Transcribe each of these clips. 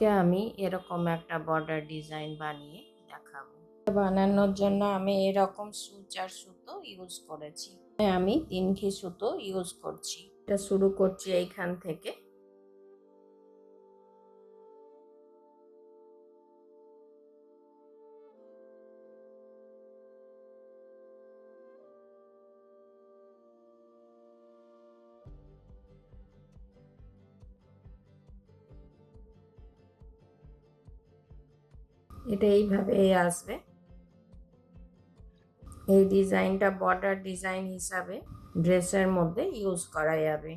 আজকে আমি এরকম একটা বর্ডার ডিজাইন বানিয়ে দেখাবো। বানানোর জন্য আমি এরকম সুচ আর সুতো ইউজ করেছি। আমি তিনখি সুতো ইউজ করছি। এটা শুরু করছি এইখান থেকে। এটা এইভাবে আসবে। এই ডিজাইনটা বর্ডার ডিজাইন হিসাবে ড্রেসের মধ্যে ইউজ করা যাবে।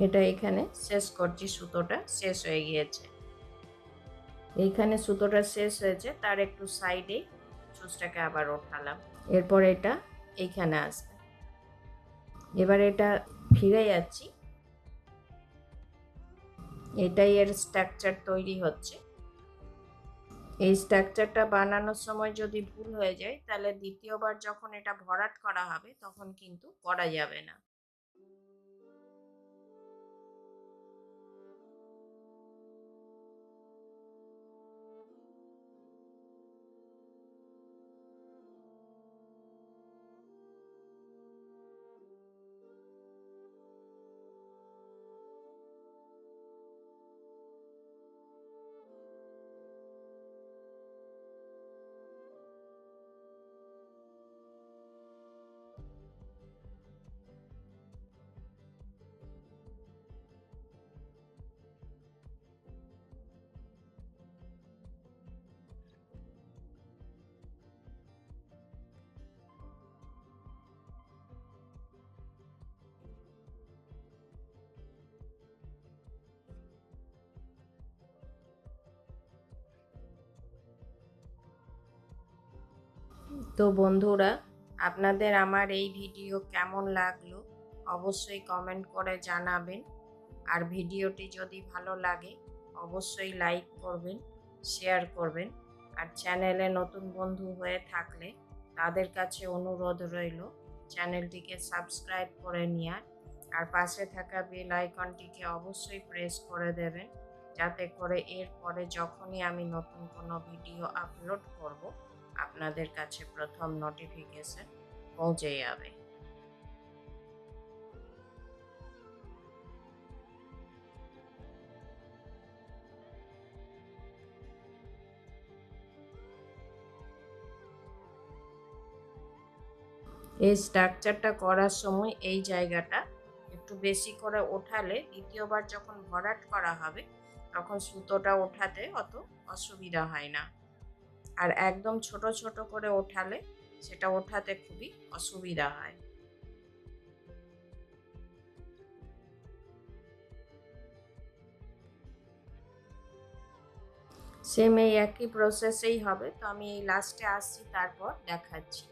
এটা এখানে। শেষ করছি সুতোটা শেষ হয়ে গিয়েছে। এইখানে সুতোটা শেষ হয়েছে তার একটু সাইডে সুচটাকে আবার ওঠালাম। এরপর এটা এইখানে আসবে। এবার এটা ফিরে যাচ্ছি। এটাই এর স্ট্রাকচার তৈরি হচ্ছে। এই স্ট্রাকচারটা বানানোর সময় যদি ভুল হয়ে যায় তাহলে দ্বিতীয়বার যখন এটা ভরাট করা হবে তখন কিন্তু করা যাবে না। তো বন্ধুরা, আপনাদের আমার এই ভিডিও কেমন লাগল অবশ্যই কমেন্ট করে জানাবেন। আর ভিডিওটি যদি ভালো লাগে, অবশ্যই লাইক করবেন শেয়ার করবেন। আর চ্যানেলে নতুন বন্ধু হয়ে থাকলে তাদের কাছে অনুরোধ রইল চ্যানেলটিকে সাবস্ক্রাইব করে নেওয়ার। আর পাশে থাকা বেল আইকনটিকে অবশ্যই প্রেস করে দেবেন, যাতে করে এরপরে যখনই আমি নতুন কোনো ভিডিও আপলোড করব আপনাদের কাছে প্রথম নোটিফিকেশন পৌঁছে যাবে। এই স্ট্রাকচারটা করার সময় এই জায়গাটা একটু বেশি করে ওঠালে দ্বিতীয়বার যখন ভরাট করা হবে, তখন সুতোটা ওঠাতে অত অসুবিধা হয় না। আর একদম ছোট ছোট করে ওঠালে সেটা ওঠাতে খুবই অসুবিধা হয়। সেম এই একই প্রসেসেই হবে। তো আমি এই লাস্টে আসছি, তারপর দেখাচ্ছি।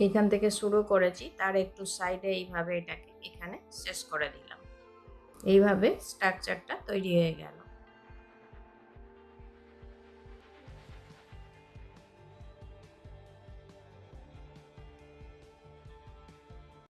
এখান থেকে শুরু করেছি, তার একটু সাইডে এইভাবে এটাকে এখানে শেষ করে দিলাম। এইভাবে স্ট্রাকচারটা তৈরি হয়ে গেল।